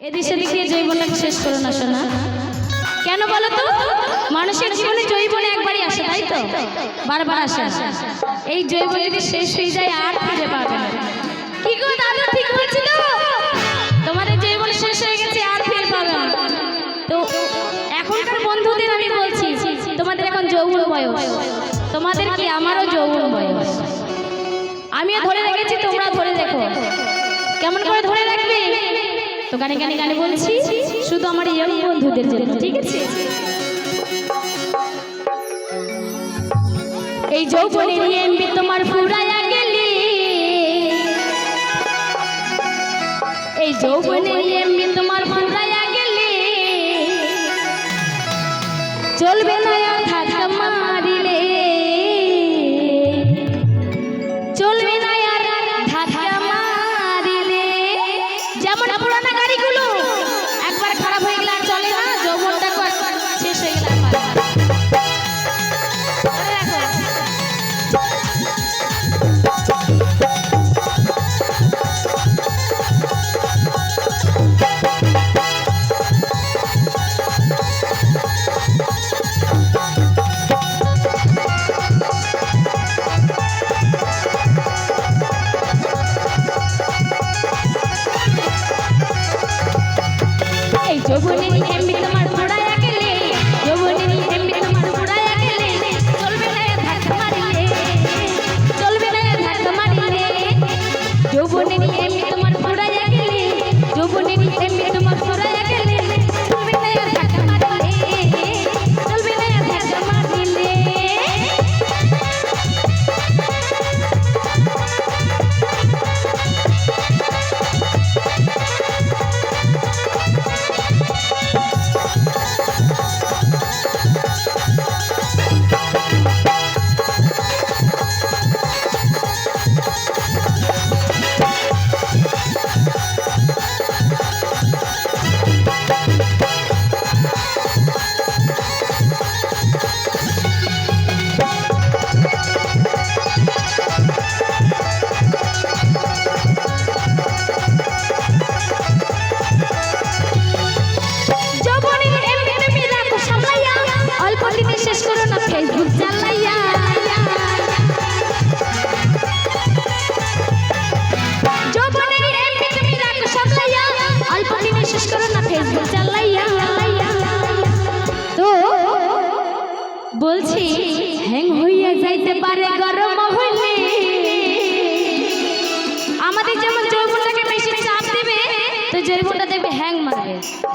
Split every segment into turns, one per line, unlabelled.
এদিক সেদিক দিয়ে জৈবনটাকে শেষ করো না শোনা কেন বলো তো? মানুষের জীবনে জৈবনে একবারই আসে, তাই তো? বারবার আসে এই জৈব যদি শেষ হয়ে যায়, আর ফিরে পাবে না। কি গো দাদু, ঠিক বলছিল তোমাদের জৈবন শেষ হয়ে গেছে, আর ফিরে পাবে না। তো এখনকার বন্ধুদের আমি বলছি, তোমাদের এখন যৌবন বয়স। তোমাদের কি আমারও যৌবন বয়স? আমিও ধরে রেখেছি তোমরা ধরে রেখো। কেমন করে ধরে রাখবে? তো গানে গানে গানে বলছি, শুধু আমার ইয়ং বন্ধুদের জন্য, ঠিক আছে? এই যৌবনের এমবি তোমার ফুরাইয়া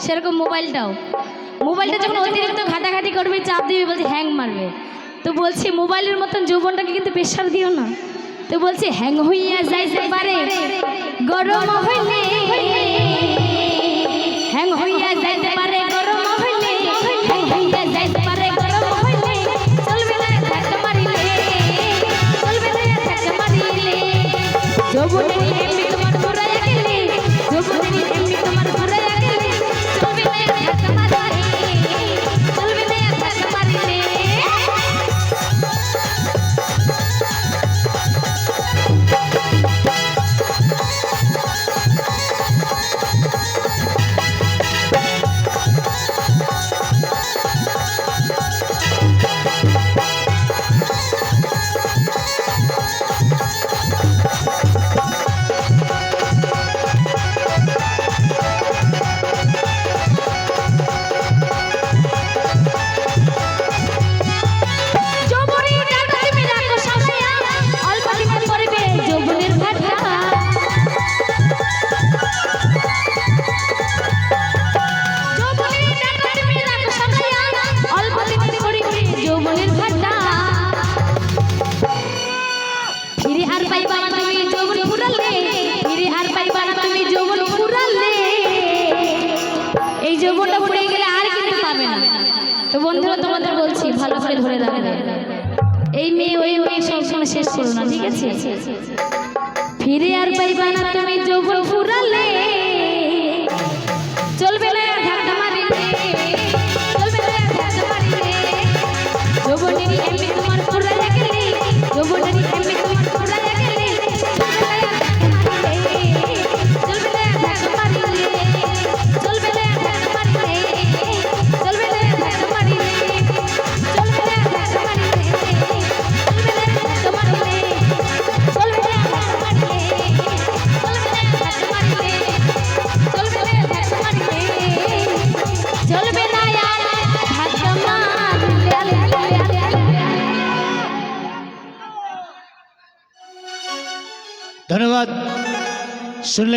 সেরকম মোবাইলটাও। মোবাইলটা যখন অতিরিক্ত ঘাটাঘাটি করবে চাপ দিবে বলছে হ্যাং মারবে। তো বলছি মোবাইলের মতন যৌবনটাকে কিন্তু প্রেশার দিও না। তো বলছি হ্যাং হইয়া যাইতে পারে। গরম হইলে হ্যাং হইয়া যাইতে পারে। গরম হইলে হ্যাং হইয়া যাইতে পারে। গরম হইলে চলবে না ধাক্কা মারিলে। চলবে না ধাক্কা মারিলে। যৌবনের এই পড়ে গেলে আর কিন্তু পাবে না। তো বন্ধুরা, তোমাদের বলছি ভালো করে ধরে রাখবে এই মেয়ে, ওই মেয়ে সবসময় শেষ করো না, ঠিক আছে? ফিরে আর পাইবা না তুমি যৌবন ফুরালে।
ধন্যবাদ শুনলেন